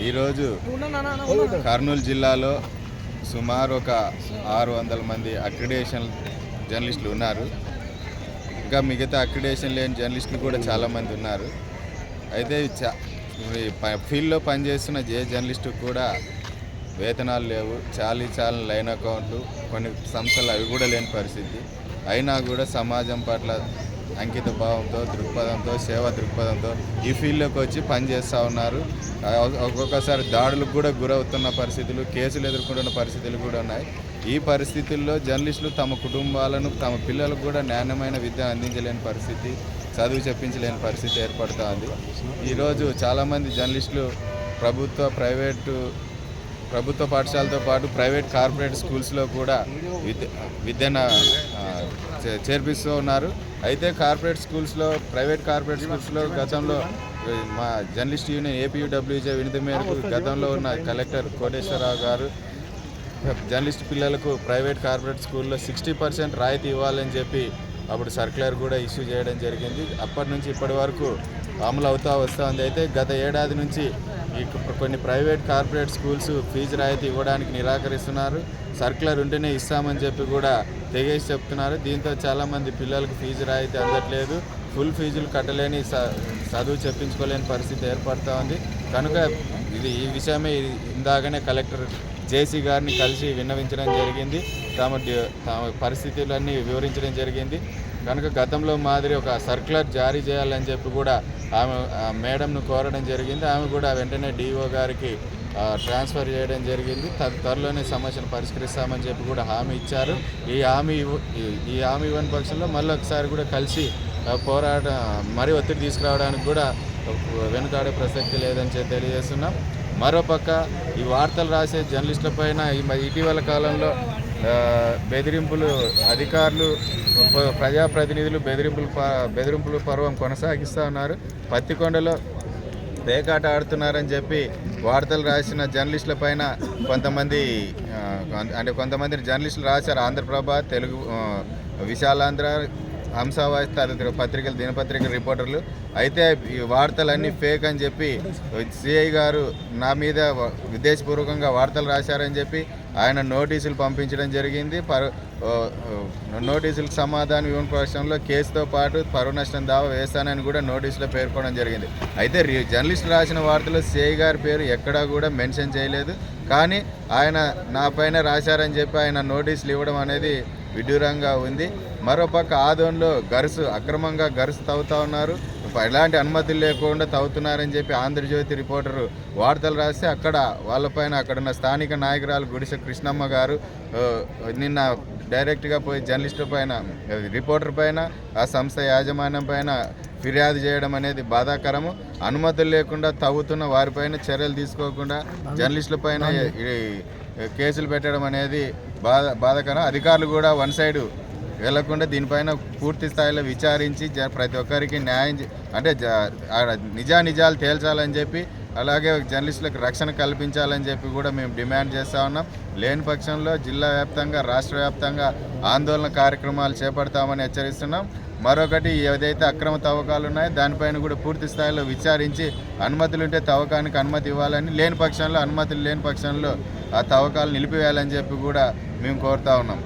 ఈరోజు కర్నూలు జిల్లాలో సుమారు ఒక ఆరు వందల మంది అక్రిడేషన్ జర్నలిస్టులు ఉన్నారు. ఇంకా మిగతా అక్రిడేషన్ లేని జర్నలిస్టులు కూడా చాలామంది ఉన్నారు. అయితే చా ఈ ప- ఫీల్డ్లో పనిచేస్తున్న ఏ జర్నలిస్టు కూడా వేతనాలు లేవు. చాలీ చాలని లైన్ అకౌంట్లు కొన్ని సంస్థలు అవి కూడా లేని పరిస్థితి. అయినా కూడా సమాజం పట్ల అంకిత భావంతో దృక్పథంతో సేవా దృక్పథంతో ఈ ఫీల్డ్లోకి వచ్చి పనిచేస్తూ ఉన్నారు. ఒక్కొక్కసారి దాడులకు కూడా గురవుతున్న పరిస్థితులు కేసులు ఎదుర్కొంటున్న పరిస్థితులు కూడా ఉన్నాయి. ఈ పరిస్థితుల్లో జర్నలిస్టులు తమ కుటుంబాలను తమ పిల్లలకు కూడా నాణ్యమైన విద్య అందించలేని పరిస్థితి చదువు చెప్పించలేని పరిస్థితి ఏర్పడుతోంది. ఈరోజు చాలామంది జర్నలిస్టులు ప్రభుత్వ ప్రైవేటు ప్రభుత్వ పాఠశాలతో పాటు ప్రైవేట్ కార్పొరేట్ స్కూల్స్లో కూడా విద్య విద్యను చే- చేర్పిస్తూ ఉన్నారు. అయితే కార్పొరేట్ స్కూల్స్లో ప్రైవేట్ కార్పొరేట్ స్కూల్స్లో గతంలో మా జర్నలిస్ట్ యూనియన్ ఏపీయూడబ్ల్యూజే వినతి మేరకు గతంలో ఉన్న కలెక్టర్ కోటేశ్వరరావు గారు జర్నలిస్ట్ పిల్లలకు ప్రైవేట్ కార్పొరేట్ స్కూల్లో సిక్స్టీ పర్సెంట్ రాయితీ ఇవ్వాలని చెప్పి అప్పుడు సర్క్యులర్ కూడా ఇష్యూ చేయడం జరిగింది. అప్పటి నుంచి ఇప్పటి వరకు అమలు అవుతూ వస్తూ ఉంది అయితే గత ఏడాది నుంచి కొన్ని ప్రైవేట్ కార్పొరేట్ స్కూల్స్ ఫీజు రాయితీ ఇవ్వడానికి నిరాకరిస్తున్నారు. సర్క్యులర్ ఉంటేనే ఇస్తామని చెప్పి కూడా తెగేసి చెప్తున్నారు. దీంతో చాలామంది పిల్లలకు ఫీజు రాయితీ అందట్లేదు. ఫుల్ ఫీజులు కట్టలేని స- చదువు చెప్పించుకోలేని పరిస్థితి ఏర్పడుతూ ఉంది. కనుక ఇది ఈ విషయమే ఇందాకనే కలెక్టర్ జేసీ గారిని కలిసి విన్నవించడం జరిగింది. తమ తమ పరిస్థితులన్నీ వివరించడం జరిగింది. కనుక గతంలో మాదిరి ఒక సర్క్యులర్ జారీ చేయాలని చెప్పి కూడా ఆమె ఆ మేడంను కోరడం జరిగింది. ఆమె కూడా వెంటనే డిఓ గారికి ట్రాన్స్ఫర్ చేయడం జరిగింది. త- త్వరలోనే సమస్యను పరిష్కరిస్తామని చెప్పి కూడా హామీ ఇచ్చారు. ఈ హామీ ఈ- హామీ ఇవ్వని పక్షంలో మళ్ళీ ఒకసారి కూడా కలిసి పోరాట మరీ ఒత్తిడి తీసుకురావడానికి కూడా వెనుకాడే ప్రసక్తి లేదని చెప్పి తెలియజేస్తున్నాం. మరోపక్క ఈ వార్తలు రాసే జర్నలిస్టుల పైన ఈ మ- ఇటీవల కాలంలో బెదిరింపులు అధికారులు ప్రజాప్రతినిధులు బెదిరింపులు ప- బెదిరింపుల పర్వం కొనసాగిస్తూ ఉన్నారు. పత్తికొండలో పేకాట ఆడుతున్నారని చెప్పి వార్తలు రాసిన జర్నలిస్టుల పైన కొంతమంది కొంత- అంటే కొంతమంది జర్నలిస్టులు రాశారు. ఆంధ్రప్రభ తెలుగు విశాలాంధ్ర హంసావాస్ తదితర పత్రికలు దినపత్రికల రిపోర్టర్లు. అయితే ఈ వార్తలన్నీ ఫేక్ అని చెప్పి సిఐ గారు నా మీద ఉద్దేశపూర్వకంగా వార్తలు రాశారని చెప్పి ఆయన నోటీసులు పంపించడం జరిగింది. పరు నోటీసులు నోటీసులకు సమాధానం ఇవ్వని పక్షంలో కేసుతో పాటు పరువు నష్టం దావా వేస్తానని కూడా నోటీసులో పేర్కొనడం జరిగింది. అయితే రి- జర్నలిస్ట్ రాసిన వార్తలో సిఐ గారి పేరు ఎక్కడా కూడా మెన్షన్ చేయలేదు. కానీ ఆయన నా పైన రాశారని చెప్పి ఆయన నోటీసులు ఇవ్వడం అనేది విడ్డూరంగా ఉంది. మరోపక్క ఆదోన్లో గరుసు అక్రమంగా గరుసు తవ్వుతా ఉన్నారు. ఎలాంటి అనుమతులు లేకుండా తవ్వుతున్నారని చెప్పి ఆంధ్రజ్యోతి రిపోర్టరు వార్తలు రాస్తే అక్కడ వాళ్ళపైన అక్కడ ఉన్న స్థానిక నాయకురాలు గుడిసె కృష్ణమ్మ గారు నిన్న డైరెక్ట్గా పోయి జర్నలిస్టు పైన రిపోర్టర్ పైన ఆ సంస్థ యాజమాన్యం పైన ఫిర్యాదు చేయడం అనేది బాధాకరము. అనుమతులు లేకుండా తవ్వుతున్న వారిపైన చర్యలు తీసుకోకుండా జర్నలిస్టుల పైన కేసులు పెట్టడం అనేది బాధ బాధాకరం. అధికారులు కూడా వన్ సైడ్ వెళ్ళకుండా దీనిపైన పూర్తి స్థాయిలో విచారించి జ- ప్రతి ఒక్కరికి న్యాయం అంటే జ- నిజానిజాలు తేల్చాలని చెప్పి అలాగే జర్నలిస్టులకు రక్షణ కల్పించాలని చెప్పి కూడా మేము డిమాండ్ చేస్తూ ఉన్నాం. లేని పక్షంలో జిల్లా వ్యాప్తంగా రాష్ట్ర వ్యాప్తంగా ఆందోళన కార్యక్రమాలు చేపడతామని హెచ్చరిస్తున్నాం. మరొకటి ఏదైతే అక్రమ తవ్వకాలు ఉన్నాయో దానిపైన కూడా పూర్తి స్థాయిలో విచారించి అనుమతులు ఉంటే తవ్వకానికి అనుమతి ఇవ్వాలని లేని పక్షంలో అనుమతులు లేని పక్షంలో ఆ తవ్వకాలు నిలిపివేయాలని చెప్పి కూడా మేము కోరుతా ఉన్నాం.